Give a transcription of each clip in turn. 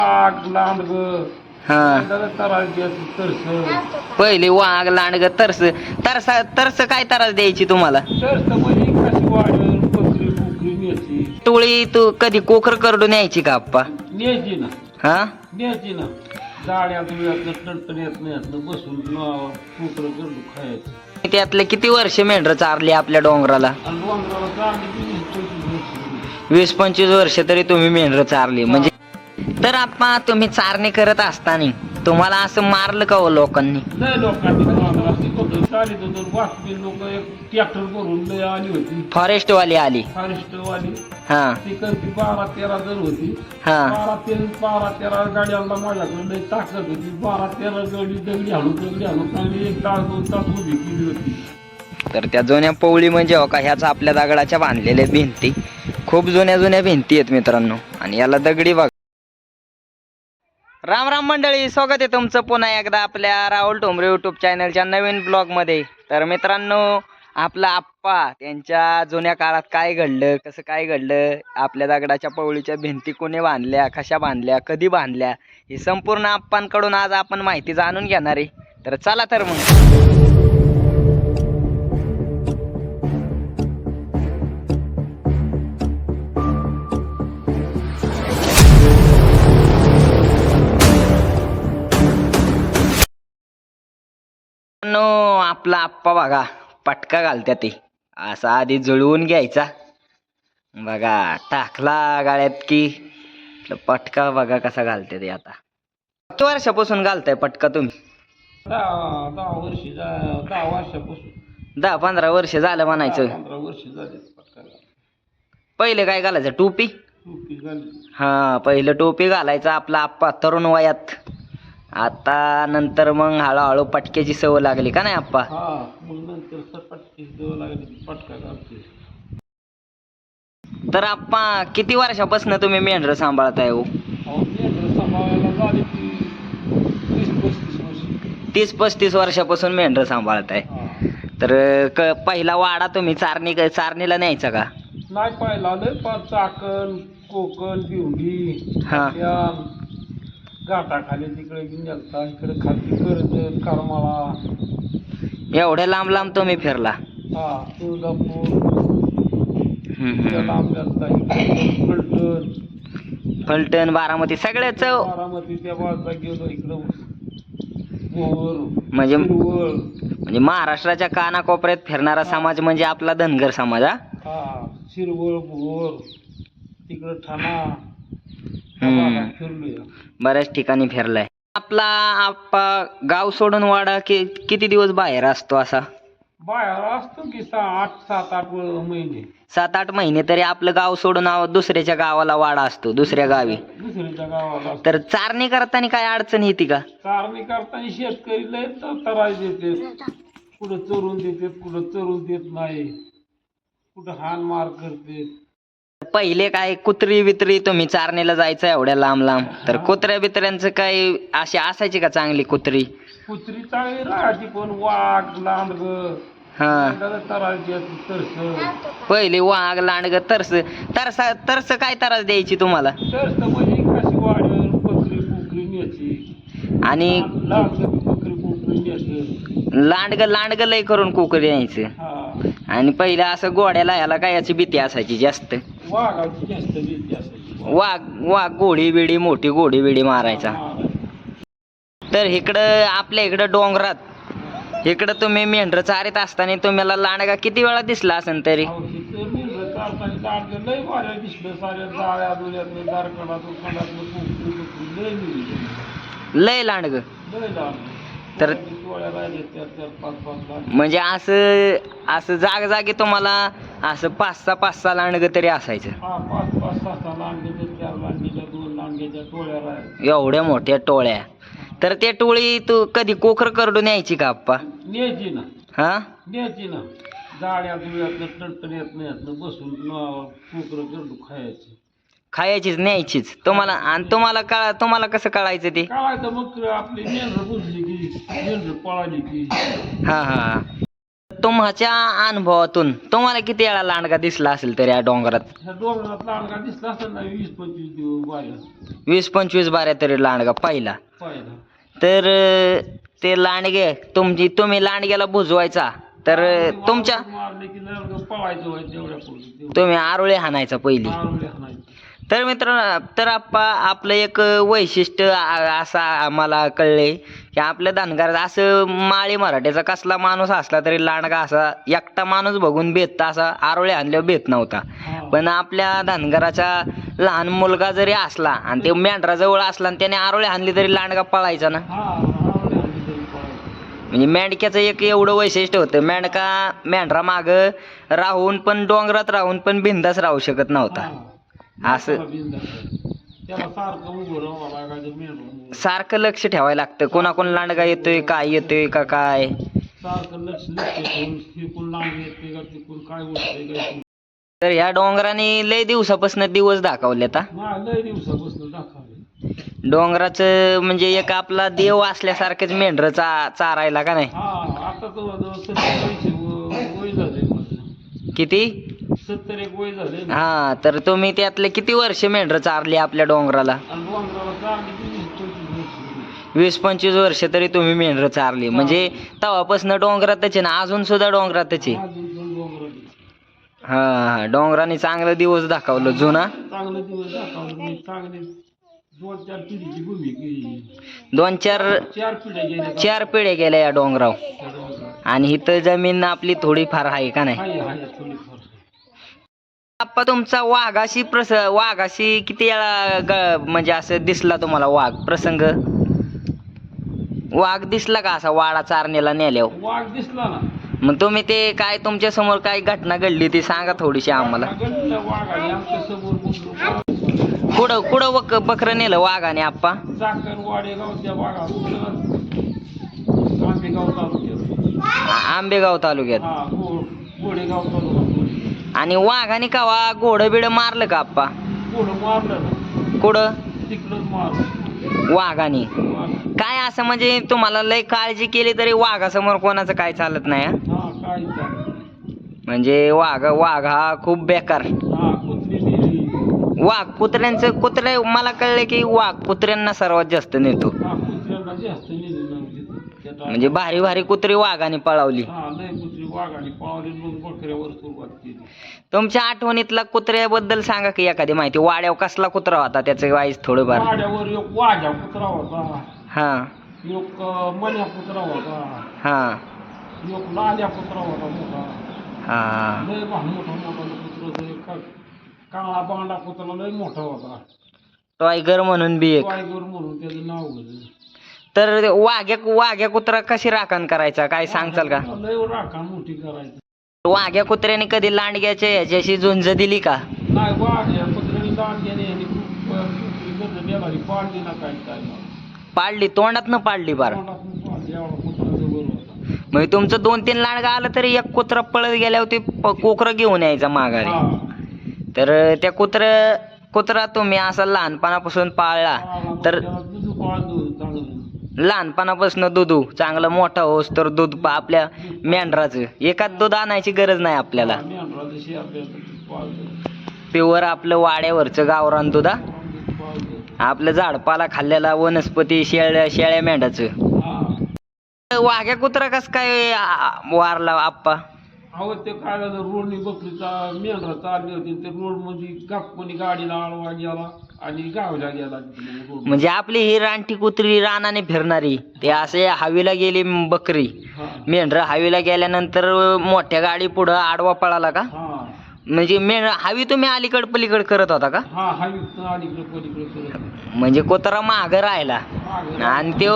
आग हा. पहिले वाघ लांडग तरस. तरस तरस काय त्रास द्यायची तुम्हाला? तरस म्हणजे टोळी तू कधी कोखर करडून यायची का आप्पा? न्यायची ना. हा? न्यायची त्यातले किती वर्ष मेंढर चारली आपल्या डोंगराला. वीस पंचवीस वर्ष तरी तुम्ही मेंढर चारली. म्हणजे तर आप्पा तुम्ही चारणी करत असताना तुम्हाला असं मारलं का हो लोकांनी? लय लोकांनी डोंगराला तिकडं चालित होतं वाचबी लोक एक ट्रॅक्टर करून लय आली होती. फॉरेस्ट वाली आली. फॉरेस्ट वाली हा. तिकडची बारा तेरा जण होती. हा. बारा तेरा बारा तेरा गाड्यांना माझ्याकडे लय ताकद होती. बारा तेरा गाडी दगडी हाणून दगडी हाणून चांगली एक तास दोन तास उभी केली होती. तर त्या जुन्या पवळी म्हणजे हो का ह्याच आपल्या दगडाच्या बांधलेल्या भिंती. खूप जुन्या जुन्या भिंती आहेत मित्रांनो. आणि याला दगडी बघ. राम राम मंडळी स्वागत आहे तुमचं पुन्हा एकदा आपल्या राहुल टोंबरे युट्यूब चॅनलच्या नवीन ब्लॉगमध्ये तर मित्रांनो आपला आप्पा त्यांच्या जुन्या काळात काय घडलं कसं काय घडलं आपल्या दगडाच्या पवळीच्या भिंती कोणी बांधल्या कशा बांधल्या कधी बांधल्या ही संपूर्ण आप्पांकडून आज आपण माहिती जाणून घेणार आहे. तर चला तर मग. आपला आप्पा बघा पटका घालत्या ते. असा आधी जुळवून घ्यायचा. बघा टाकला गाळ्यात की पटका बघा कसा घालते ते आता. किती वर्षापासून घालताय पटका तुम्ही? दहा दहा वर्ष जा- दहा वर्षापासून. दहा पंधरा वर्ष झालं म्हणायचं. दहा पंधरा वर्ष झाले पटकाला पहिले काय घालायचं टोपी? हा पहिलं टोपी घालायचं आपला आप्पा तरुण वयात. आता नंतर मग हळूहळू पटक्याची सवय लागली का नाही आप्पा? हा मग नंतर सपाटकी द्यावं लागली पटका घालते. तर आप्पा किती वर्षापासून तुम्ही मेंढर सांभाळताय हो? अहो मेंढरं सांभाळायला झाली ती तीस पस्तीस वर्ष. तीस पस्तीस वर्षापासून मेंढर सांभाळताय. हा. तर क पहिला वाडा तुम्ही चारणी चारणीला न्यायचा का? नाही पाहिला लय पाच चाकण कोकण बिवडी हा. घाटाखाली तिकडे गेलता. इकडे खाली कर्जत करमाळा. एवढ्या लांब लांब तुम्ही फिरला? हा तुळजापूर. हम्म, इकडे हम्म. लांब गेलता. इकडे फलटण. फलटण बारामती सगळ्याच बारामती त्या बाजूला गेलो इकडं. भोर म्हणजे शिरवळ म्हणजे महाराष्ट्राच्या कानाकोपऱ्यात फिरणारा समाज म्हणजे आपला धनगर समाज हा? हा शिरवळ भोर. तिकडं ठाणा. बऱ्याच ठिकाणी फिरलाय. आपला आप्पा गाव सोडून वाडा कि किती दिवस बाहेर असतो असा? बाहेर असतो की आठ सात आठ महिने. सात आठ महिने तरी आपलं गाव सोडून आव- दुसऱ्याच्या गावाला वाडा असतो दुसऱ्या गावी. दुसऱ्याच्या गावाला. तर चारणी करताना काय अडचण येते का? चारणी करताना शेतकरी लय तर तराय देते. कुठं चरून देते कुठं चरून देत नाही. कुठं हान मार करते. पहिले काय कुत्री बित्री तुम्ही चारणीला जायचं एवढ्या लांब लांब? तर कुत्र्या बित्र्यांचं काय अशी असायची का चांगली कुत्री? कुत्री चांगली राहायची पण वाघ लांडग. हा. तरस. पहिले वाघ लांडग तरस. तरस तरस काय त्रास द्यायची तुम्हाला? तरस म्हणजे कशी वाढेल? बकरी बुकरी न्यायची. आणि लांडग बकरी बुकरी न्यायचं. लांडग लांडग लय करून कुकरी यायचं हा. आणि पहिलं असं गोड्याला ह्याला काय याची भीती असायची जास्त. वाघाची जास्त भीती असायची वाघ वाघ गोडी बिडी मोठी गोडी बिडी मारायचा. तर इकडं आपल्या इकडं डोंगरात. इकडं तुम्ही मेंढर चारीत असताना तुम्हाला लांडगा किती वेळा दिसला असेल तरी? लय लांडग. तर- म्हणजे असं असं जाग जागी तुम्हाला असं पाच सहा पाच सहा लांडग तरी असायचं हा एवढ्या मोठ्या टोळ्या. तर ते टोळी तू कधी कोखर करडून यायची का आप्पा? न्यायची ना. हा? न्यायची ना. नाही बसून कुकर करडू खायची. खायचीच न्यायचीच. तुम्हाला आणि तुम्हाला कळा तुम्हाला कसं कळायचं ते? काय तर मग आपली मेंढर बुजली की मेंढर पळाली की. हा हा. तुमच्या अनुभवातून तुम्हाला किती वेळा लांडगा दिसला असेल तरी या डोंगरात? ह्या डोंगरात लांडगा दिसला असेल ना वीस पंचवीस दिवस बाहेर. वीस पंचवीस बाऱ्या तरी लांडगा पहिला. पाहिला. तर अं, ते लांडगे तुमची तुम्ही लांडग्याला बुजवायचा. तर अं, तुमच्या मारले की लांडगं पळायचं व्हायचं तेवढ्या पुढे. तुम्ही आरोळे हाणायचा पहिली. मारून तर मित्र तर आप्पा आपलं एक वैशिष्ट्य असं आम्हाला कळले की आपल्या धनगर असं माळी मराठीचा कसला माणूस असला तरी लांडगा असा एकटा माणूस बघून बेतता असा आरोळे आणल्यावर बेत नव्हता हा. पण आपल्या धनगराचा लहान मुलगा जरी असला आणि ते मेंढराजवळ असला आणि त्याने आरोळे आणली तरी लांडगा पळायचा ना म्हणजे मेंढक्याचं एक एवढं वैशिष्ट्य होतं मेंढका मेंढरा माग राहून पण डोंगरात राहून पण बिंदास राहू शकत नव्हता हा. असं- त्याला सारखं उभं राहावं लागायचं मेंढरून सारखं लक्ष ठेवायला लागतं. कोणाकोण लांडगा येतोय काय येतोय का काय? सारखं लक्ष लक्ष ठेवून तिकून लांब येते का तिकून काय होतंय काय तर ह्या डोंगराने लय दिवसापासून दिवस दाखवले आता. मला लय दिवसापासून दाखवले. डोंगराचं म्हणजे एक आपला देव असल्यासारखंच मेंढर चा चारायला का नाही? हा आता तर जवळ सत्तर ऐंशी व- वय झाले माझं. किती? सत्तर एक वय झाले. हा तर तुम्ही त्यातले किती वर्ष मेंढर चारली आपल्या डोंगराला? वीस पंचवीस वर्ष. तरी तुम्ही मेंढर चारली. म्हणजे तेव्हापासून डोंगरातच आहे ना अजून सुद्धा डोंगरातच आहे. हा हा. डोंगराने चांगला दिवस दाखवलं जुना? चांगले दिवस दाखवले मी चांगले दोन चार चार पिढ्या गेल्या. या डोंगराव. आणि इथं जमीन आपली थोडीफार आहे का नाही? आप्पा तुमचा वाघाशी प्रस वाघाशी किती वेळा म्हणजे असं दिसला तुम्हाला वाघ प्रसंग? वाघ दिसला का असा वाडा चारणीला नेल्यावर? वाघ दिसला ना. मग तुम्ही ते काय तुमच्यासमोर काय घटना घडली ती सांगा थोडीशी आम्हाला. आमच्यासमोर बसलो. कुठं कुठं वक बकरं नेलं वाघाने आप्पा? चाकण वाडेगावच्या वाघा आंबेगाव तालुक्यात. हा गो गोडेगाव तालुका. आणि वाघाने कावा घोडं बिड मारलं का आप्पा? गोडं मारलं ना. कुठं? मारलं. वाघाने. वाघ. काय असं म्हणजे तुम्हाला लय काळजी केली तरी वाघासमोर कोणाचं काय चालत नाही हा? म्हणजे वाघ वाघ हा खूप बेकार. वाघ कुत्र्यांचं कुत्रे मला कळलं की वाघ कुत्र्यांना सर्वात जास्त नेतो. म्हणजे भारी भारी कुत्री वाघाने पळवली. लय कुत्री वाघाने पावली मग बकऱ्यावर सुरुवात केली तुमच्या आठवणीतला कुत्र्याबद्दल सांगा की एखादी माहिती. वाड्यावर कसला कुत्रा होता? त्याचं वाईस थोडंफार. वाड्यावर एक वाघ्या कुत्रा होता. हा. एक अं, मन्या कुत्रा होता. हा. एक लाल्या कुत्रा होता मोठा. हा. लय भा- मोठा मोठा कुत्रा का- काळा बांडा कुत्रा लय मोठा होता. टॉयगर म्हणून बी एक. वायगर म्हणून त्याचं नाव घेतलं तर वाघ्या वाघ्या कुत्रा कशी राखण करायचा? काय सांगचाल का? लय राखा मोठी करायची. वाघ्या कुत्र्याने कधी लांडग्याच्या याच्याशी झुंज दिली का? नाही वाघ्या कुत्र्याने दान गेले आणि खूप अं, कुत्री गरज देणारी पाडली ना काय काय पाडली तोंडात न पाडली बार. तोंडातून पाडली एवढा कुत्रा जवळ होता. म्हणजे तुमचं दोन तीन लांडगा आलं तरी एक कुत्रा पळत गेल्यावर ते प- कोकरं घेऊन यायचा माघारी. हा. तर त्या कुत्र कुत्रा तुम्ही असा लहानपणापासून पाळला. तर त्याला दुधू लहानपणापासून दूध. चांगलं मोठा होस तर दूध आपल्या मेंढराचं. एकाच दूध आणायची गरज नाही आपल्याला. प्युअर आपलं वाड्यावरचं गावरान दूध आपलं झाडपाला खाल्लेला वनस्पती शेळ्या शेळ्या मेंढाचं वाघ्या कुत्रा कस काय वारला आप्पा? अहो ते काय झालं? रोडनी बकरीचा मेंढरा चालली होती. ते रोडमध्ये गापकोणी गाडीला आळवा गेला आणि गावला गेला रोड म्हणजे आपली ही रानटी कुत्री रानाने फिरणारी ते असे हवेला गेली बकरी. हा. मेंढर हवेला गेल्यानंतर मोठ्या गाडी पुढं आडवा पळाला का? हा. म्हणजे मेंढ हवी तुम्ही अलीकड पलीकड करत होता का? हा हा युक्त अलीकडे पलीकडे करत म्हणजे कुत्रा माग राहिला. आणि तो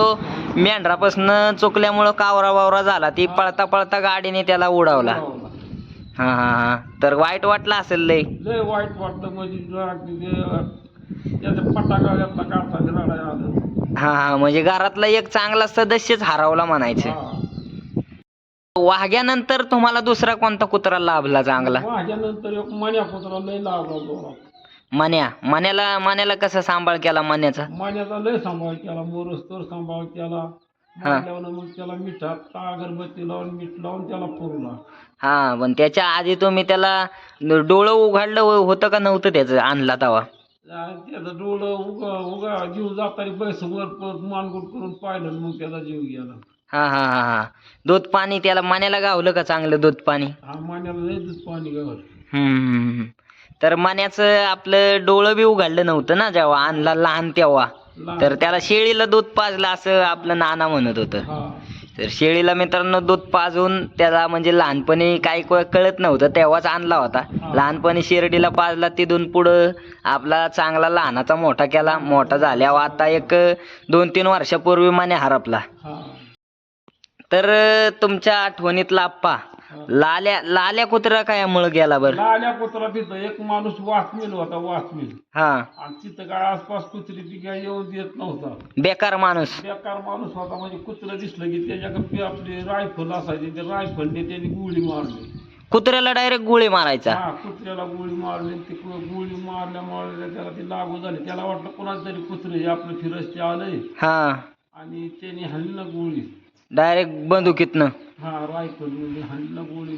मेंढरापासून चुकल्यामुळं कावरा वावरा झाला. ती पळता पळता गाडीने त्याला उडवला. लावला. हा हा हा. तर वाईट वाटलं असेल लय लय वाईट वाटलं म्हणजे रात्री ते त्याचा पटाका घातला काढता रडाय आलं. हा हा. म्हणजे घरातला एक चांगला सदस्यच हरवला म्हणायचं. हा. वाघ्यानंतर तुम्हाला दुसरा कोणता कुत्रा लाभला चांगला? माझ्यानंतर एक मन्या कुत्रा लय लावला जोरात मन्या मन्याला मन्याला कसा सांभाळ केला मन्याचा मन्याचा लय सांभाळ केला मोरस तर सांभाळ केला. हा. मारल्यावर मग त्याला मिठात अगरबत्ती लावून मीठ लावून त्याला पुरला. हा पण त्याच्या आधी तुम्ही त्याला डोळं उघडलं होतं का नव्हतं त्याचं आणला तवा? त्याचं डोळं उगा उगा जीव जाताना बैस वर परत मानगुट करून पाहिलं आणि मग त्याचा जीव गेला. हा हा हा हा. दूध पाणी त्याला मान्याला गावलं का चांगलं दूध पाणी? हा मान्याला लय दूध पाणी गावात हम्म, हम्म, हम्म. तर मान्याचं आपलं डोळं बी उघडलं नव्हतं ना जेव्हा आणला लहान तेव्हा. लहान. तर त्याला शेळीला दूध पाजलं असं आपलं नाना म्हणत होतं. हा. तर शेळीला मित्रांनो दूध पाजून त्याला म्हणजे लहानपणी काही क- कळत नव्हतं तेव्हाच आणला होता. हा. लहानपणी शिर्डीला पाजला तिथून पुढं आपला चांगला लहानाचा मोठा केला. मोठा झाल्यावर आता एक दोन तीन वर्षापूर्वी माने हरपला. हा. तर तुमच्या आठवणीतला आप्पा लाल्या लाल्या कुत्रा काय मुळे गेला बर? लाल्या कुत्रा तिथं एक माणूस वाचमील होता वाचमील हा. आणि तिथं काय आसपास कुत्री ती काय येऊन देत नव्हता. बेकार माणूस. बेकार माणूस होता म्हणजे कुत्रं दिसलं की त्याच्याकडे आपली रायफल असायची त्या रायफलने त्यांनी गोळी मारली. कुत्र्याला डायरेक्ट गोळी मारायचा. हा कुत्र्याला गोळी मारली ती कु- गोळी मारल्यामुळे त्याला ती लागू झाली. त्याला वाटलं कोणाचं तरी कुत्रे हे आपलं फिरस्ते आलंय. हा. आणि त्याने हाणली ना गोळी. डायरेक्ट बंदुकीतनं. हा रायफल म्हणजे हाणली ना गोळी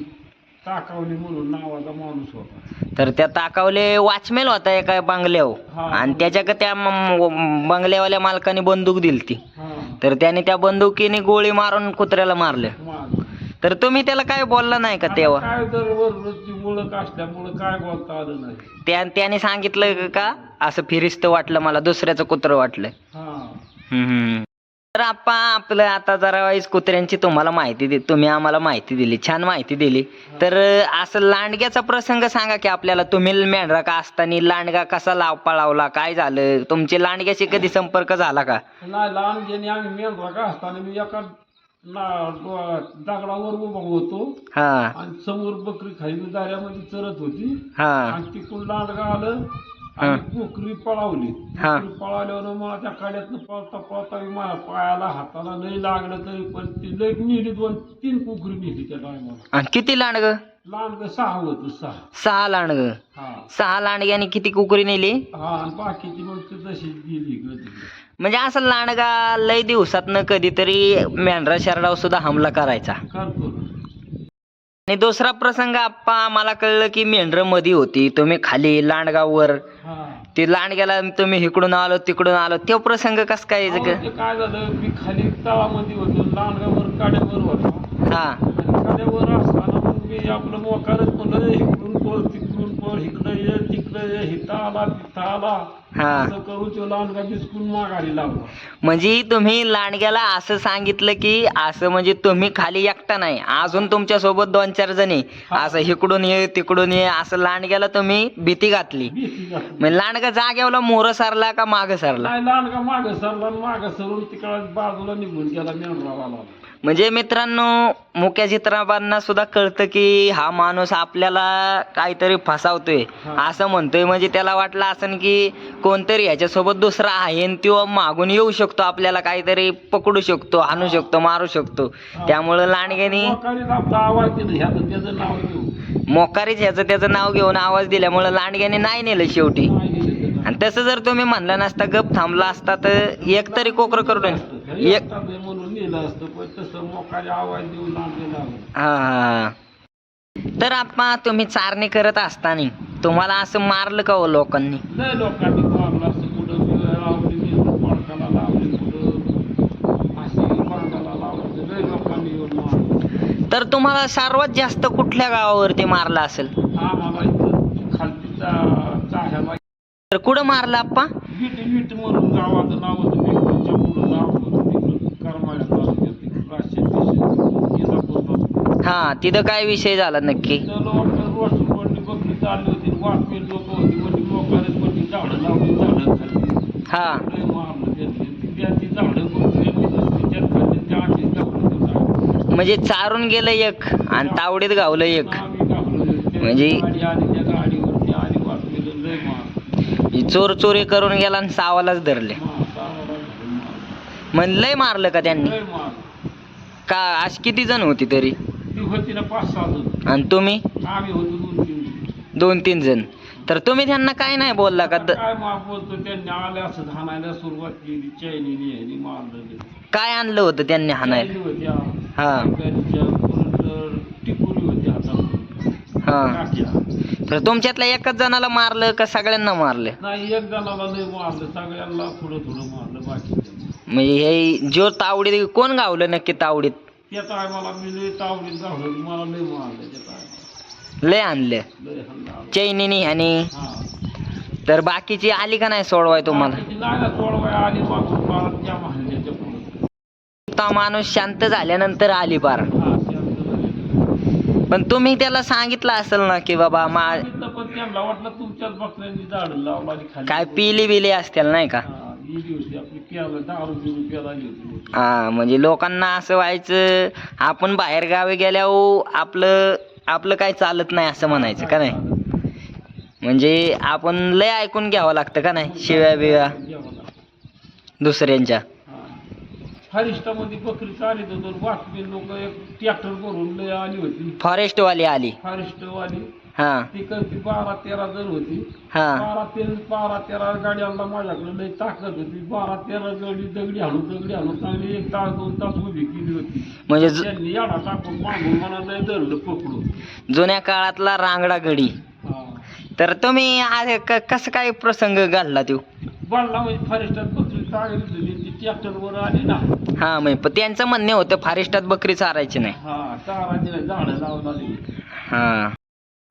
टाकावली म्हणून नावाचा माणूस होता. तर त्या ताकावले वाचमेल होता एका बंगल्यावर. आणि त्याच्या त्या म- बंगल्यावाल्या मालकाने बंदूक दिली ती. हा. तर त्याने त्या बंदुकीने गोळी मारून कुत्र्याला मारलं. मार तर तुम्ही त्याला काय बोलला नाही का तेव्हा? काय तर वरची ओळख असल्यामुळं काय बोलता आलं नाही. त्या त्याने सांगितलं का असं फिरिस्त वाटलं मला दुसऱ्याचं कुत्र वाटलं. हा. हम्म. तर आपण आपलं आता जरा वाईस कुत्र्यांची तुम्हाला माहिती दि तुम्ही आम्हाला माहिती दिली छान माहिती दिली. तर असं लांडग्याचा प्रसंग सांगा की आपल्याला तुम्ही मेंढरा का असताना लांडगा कसा लाव पळावला काय झालं? तुमची लांडग्याशी कधी संपर्क झाला का? नाही लहान गेली आम्ही मेंढरा का असताना मी एका ना दगडावर उभा होतो. हा. आणि समोर बकरी खाली दाऱ्यामध्ये चरत होती. हा. आणि तिकडून लांडगा आलं. आणि कोकरी पळावली. कोकरी पळाल्यावर मला त्या काड्यातनं पळता पळता माझ्या पायाला हाताला लई लागलं तरी पण ती लई नेली दोन तीन कोकरी नेली त्या टायमाला आणि किती लांडग? लांडग सहा होत सहा. सहा लांडग. हा. सहा लांडग्याने किती कुकरी नेली? हा आणि बाकीची मग ती तशीच गेली म्हणजे असं लांडगा लय दिवसातनं कधीतरी मेंढरा शरडावर सुद्धा हमला करायचा. करतो आणि दुसरा प्रसंग आप्पा आम्हाला कळलं की मेंढरमध्ये होती. तुम्ही खाली लांडगावर हा. ते लांडग्याला तुम्ही इकडून आलो तिकडून आलो. तो प्रसंग कस काय काय झालं? मी खाली तळामध्ये होतो. लांडगावर काड्यावर होतो. हा. आणि काड्यावर असताना मग मी आपलं मोकारच म्हणलं इकडून पळ तिकडून इकडं ये तिकडं ये हिथं आला तिथं आला हा. असं करून तो लांडगा बिस्कून माघारी लागला म्हणजे तुम्ही लांडग्याला असं सांगितलं की असं म्हणजे तुम्ही खाली एकटा नाही अजून तुमच्यासोबत दोन चार जणी. असं इकडून ये तिकडून ये असं लांडग्याला तुम्ही भीती घातली. भीती. म्हणजे लांडगा जाग्यावला मोर सारला का माग सारला? नाही लांडगा मागं सरला मागं सरून तिकडं बाजूला निघून गेला मेंढरावाला. म्हणजे मित्रांनो मुक्या चित्राबांना सुद्धा कळतं की हा माणूस आपल्याला काहीतरी फसावतोय. असं म्हणतोय. म्हणजे त्याला वाटलं असं की कोणतरी ह्याच्यासोबत दुसरा आहे आणि तो मागून येऊ शकतो आपल्याला काहीतरी पकडू शकतो आणू शकतो मारू शकतो. त्यामुळं लांडग्यानी मोकारीच ह्याचं त्याचं नाव घेऊन आवाज दिल्यामुळं लांडग्याने नाही नेलं शेवटी. आणि तसं जर तुम्ही म्हणलं नसता गप थांबला असता तर एक तरी कोकर करून एक असतं पण तसं मोकारी आवाज हा. तर आपण तुम्ही चारणी करत असताना तुम्हाला असं मारलं का हो लोकांनी? लय लोकांनी मारलं असतं कुठं लावली मी पडकाला लावली कुठं फाशी बांधाला लावली. लय लोकांनी येऊन मारलं. तर तुम्हाला सर्वात जास्त कुठल्या गावावरती मारलं असेल? आम्हाला इथं खालती चा- चाह्याला तर कुठं मारलं आप्पा? विट विट म्हणून गावाचं नाव होतं बिलकुलच्या पुढं नाव हा तिथं काय विषय झाला नक्की? हा. म्हणजे चारून गेलं एक आणि तावडीत गावलं एक. म्हणजे- चोर चोरी करून गेला आणि सावालाच धरले मार, सावाला घालून मार. मग लय मारलं का त्यांनी? लय मार का आज किती जण होती तरी? ती होती ना पाच सहा जण. आणि तुम्ही? आम्ही होतो दोन तीन जण. दोन तीन जण. तर तुम्ही त्यांना काय नाही बोलला का? द- काय माफ बोलतो त्यांनी आले असं सुरुवात केली चैनीने ह्यानी मारलं काय आणलं होतं त्यांनी हाणायला? चैनी होत्या. हा. होती हा. काठ्या तर तुमच्यातल्या एकच जणाला मारलं का सगळ्यांना मारलं? नाही एक जणाला लय मारलं सगळ्यांना थोडं थोडं मारलं बाकी म्हणजे हे जो तावडीत कोण गावलं नक्की तावडीत? त्या टायमाला मी लय तावडीत गावलं मला लय मारलं त्या टायमाला. लय आणलं. हल्ला चैनीनी हा. तर बाकीची आली का नाही सोडवाय तुम्हाला? सोडवाय आली त्या पुढं. तो माणूस शांत झाल्यानंतर आली पार. हा शांत झाले. पण तुम्ही त्याला सांगितलं असेल ना की बाबा मा सांगितलं पण त्यांना वाटलं तुमच्याच बकऱ्यांनी झाड लावला आणि खाली. काय पिली बिली असतील नाही का? हा, आपली हा म्हणजे लोकांना असं व्हायचं आपण बाहेर गावी गेल्यावर आपलं आपलं काय चालत नाही असं म्हणायचं का नाही? म्हणजे आपण लय ऐकून घ्यावं लागतं का नाही? शिव्या बिव्या दुसऱ्यांच्या. फारिस्टामध्ये बकरी चालित होतो बातमी लोक एक ट्रॅक्टर भरून लय आली होती. फॉरेस्ट वाली आली. फारिस्टवाली. हा. ती कधी बारा तेरा जण होती. हा. बारा तेरा बारा तेरा गाड्यांना माझ्याकडे. लय ताकद होती. बारा तेरा गडी दगडी हाणून दगडी हाणून चांगली एक तास दोन तास उभी केली होती. म्हणजे जु- त्यांनी याडा टाकून मागून मला लय धरलं पकडून. जुन्या काळातला रांगडा गडी हा. तर तुम्ही आज क- कसं काय प्रसंग घडला तो बाळला म्हणजे फारिस्टात बकरी चालली होती ती ट्रॅक्टरवर आली ना. हा म्हणजे त्यांचं म्हणणे होतं फॉरेस्टात बकरी चारायची नाही. हा चाराची नाही. झाडं लावून हा.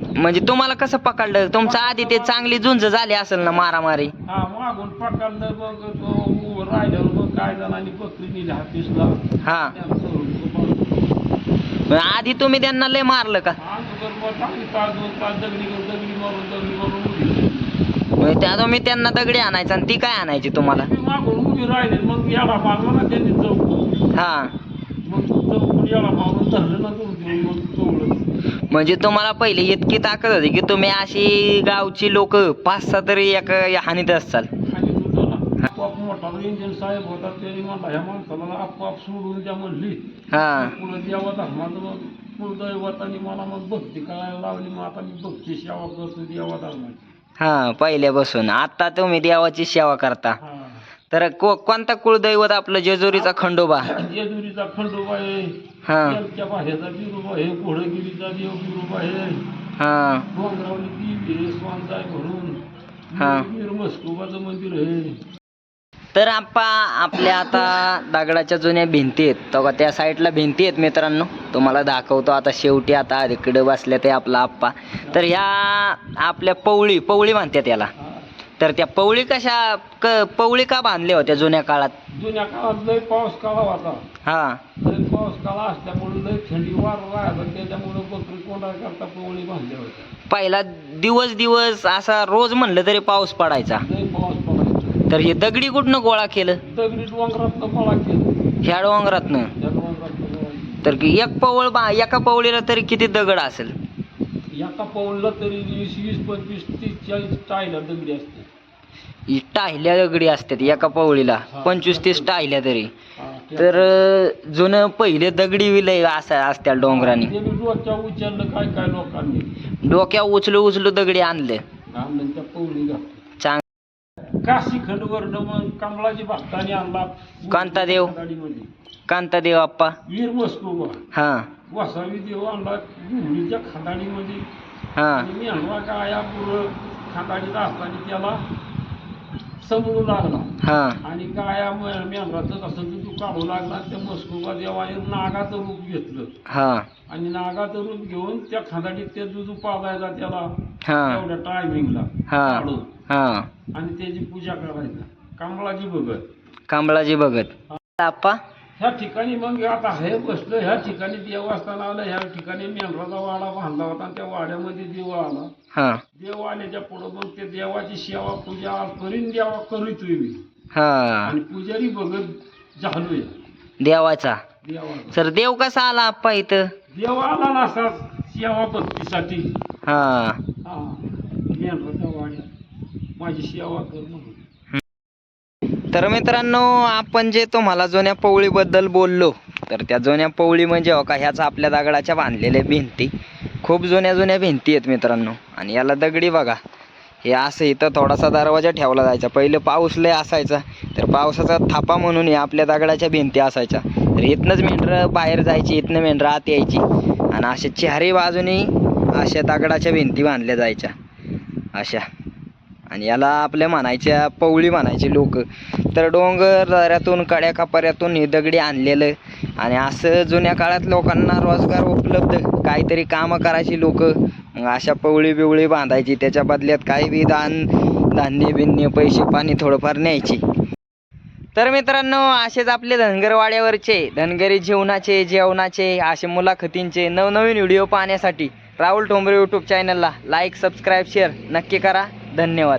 म्हणजे तुम्हाला कसं पकडलं? तुमचं आधी ते चांगली झुंज झाली असेल ना मारामारी. हा मागून पकडलं मग तो उभं राहिल्यावर मग काय जणांनी बकरी नेली हातीसला. हा. मग आधी तुम्ही त्यांना लय मारलं का? अगोदर मग चांगली तास दोन तास दगडी दगडी मारून दगडी मारून उभी केली. मग त्या तुम्ही त्यांना दगडी आणायचा आणि ती काय आणायची तुम्हाला? ती मागून उभी राहिली मग याडा मारला ना त्यांनी चौकून. हा. म्हणजे तुम्हाला पहिले इतकी ताकद होती की तुम्ही अशी गावची लोक पाच सहा तरी एका हानीत असाल इंजिन साहेब होता त्यांनी म्हणला ह्या माणसाला आपोआप सोडून द्या म्हणली हा. पुढे देवा धर्माचं मग कुलदैवतानी मला मग भक्ती करायला लावली मग आता मी भक्ती सेवा करतो देवा धर्माची हा पहिल्यापासून. आता तुम्ही देवाची सेवा करता. हा तर को कोणता कुळदैवत आपलं जेजुरीचा खंडोबा? जेजुरीचा खंडोबा आहे. हा. त्यांच्या बाहेरचा बिरोबा आहे घोडगिरीचा देव बिरोबा आहे. हा. डोंगरावली देवी आहे हा. वीर मंदिर आहे. तर आपा आपल्या आता दगडाच्या जुन्या भिंती आहेत. तो का त्या साईडला भिंती आहेत मित्रांनो? तुम्हाला दाखवतो आता शेवटी आता इकडे बसल्या ते आपला आप्पा. तर ह्या आपल्या पवळी पवळी म्हणतात त्याला हा. तर त्या पवळी कशा क पवळी का बांधल्या होत्या जुन्या काळात? जुन्या काळात लय पाऊस काळा होता. हा. लय पाऊस काळा असल्यामुळे लय थंडी वार राहायचा. त्याच्यामुळे बकरी कोंडा करता पोळी बांधल्या होत्या. पहिला दिवस दिवस असा रोज म्हणलं तरी पाऊस पडायचा. लय पाऊस पडायचा. तर हे दगडी कुठनं गोळा केलं? दगडी डोंगरात पळा केलं. ह्या डोंगरातनं? त्या डोंगरात गोळा केलं. तर की एक पवळ बा एका पवळीला तरी किती दगड असेल? एका पाऊलला तरी वीस वीस पंचवीस तीस चाळीस टायला दगडी असते. ही टाहिल्या दगडी असतात एका पवळीला. पंचवीस तीस टाहिल्या तरी. तर जुनं पहिले दगडी विलय असं असत्या डोंगराने. डोक्या उचललं काय काय लोकांनी? डोक्या उचलू उचलू दगडी आणले. आणलं त्या चांग काशी मग भक्तानी आणला कांता देव. गाडीमध्ये कांतादेव आप्पा. वीर मस्कोबा हा. वसावी देव आणला खांदाडीमध्ये हा. मी आणला पुरं खांदाडीत असताना त्याला समजू लागला. हा. आणि गाया मेंढराचं कसं तू काढू लागला त्या मस्कोबा देवाने नागाचं रूप घेतलं. हा. आणि नागाचं रूप घेऊन त्या खांदाडीत ते दुधू पाजायचा त्याला हा. तेवढ्या टायमिंगला हा. काढून. हा. आणि त्याची पूजा करायची कमळाची बघत. कांबळाजी बघत. आप्पा ह्या ठिकाणी मग आता हे बसलं ह्या ठिकाणी देवस्थान आलं ह्या ठिकाणी मेंढराचा वाडा बांधला होता आणि त्या वाड्यामध्ये देव आला. हा. देव आल्याच्या पुढं मग ते देवाची सेवा पूजा करीन देवा करीतोय मी. हा. आणि पुजारी बघत झालोय. देवाचा. सर देव कसा आला आप्पा इथं? देव आला ना असा सेवा भक्तीसाठी. हा. हा. मेंढराच्या वाड्यात माझी सेवा कर म्हणून. तर मित्रांनो आपण जे तुम्हाला जुन्या पवळीबद्दल बोललो तर त्या जुन्या पवळी म्हणजे हो का ह्याच आपल्या दगडाच्या बांधलेल्या भिंती. खूप जुन्या जुन्या भिंती आहेत मित्रांनो आणि याला दगडी बघा. हे असं इथं थोडासा दरवाजा ठेवला जायचा. पहिले पाऊस लय असायचा तर पावसाचा थापा म्हणून या आपल्या दगडाच्या भिंती असायच्या. तर इथनंच मेंढरं बाहेर जायची इथनं मेंढरं आत यायची आणि असे चारही बाजूनी अशा दगडाच्या भिंती बांधल्या जायच्या. अशा. आणि याला आपल्या म्हणायच्या पवळी म्हणायचे लोक. तर डोंगर दऱ्यातून कड्या कपाऱ्यातून हे दगडी आणलेलं. आणि असं जुन्या काळात लोकांना रोजगार उपलब्ध काहीतरी कामं करायची लोक. मग अशा पवळी बिवळी बांधायची त्याच्या बदल्यात काही बी दान धान्य बिन्य पैसे पाणी थोडंफार न्यायची. तर मित्रांनो असेच आपले धनगरवाड्यावरचे धनगरी जीवनाचे जेवणाचे असे मुलाखतींचे नवनवीन व्हिडिओ पाहण्यासाठी राहुल ठोंबरे यूट्यूब चॅनलला लाईक सबस्क्राईब शेअर नक्की करा. धन्यवाद.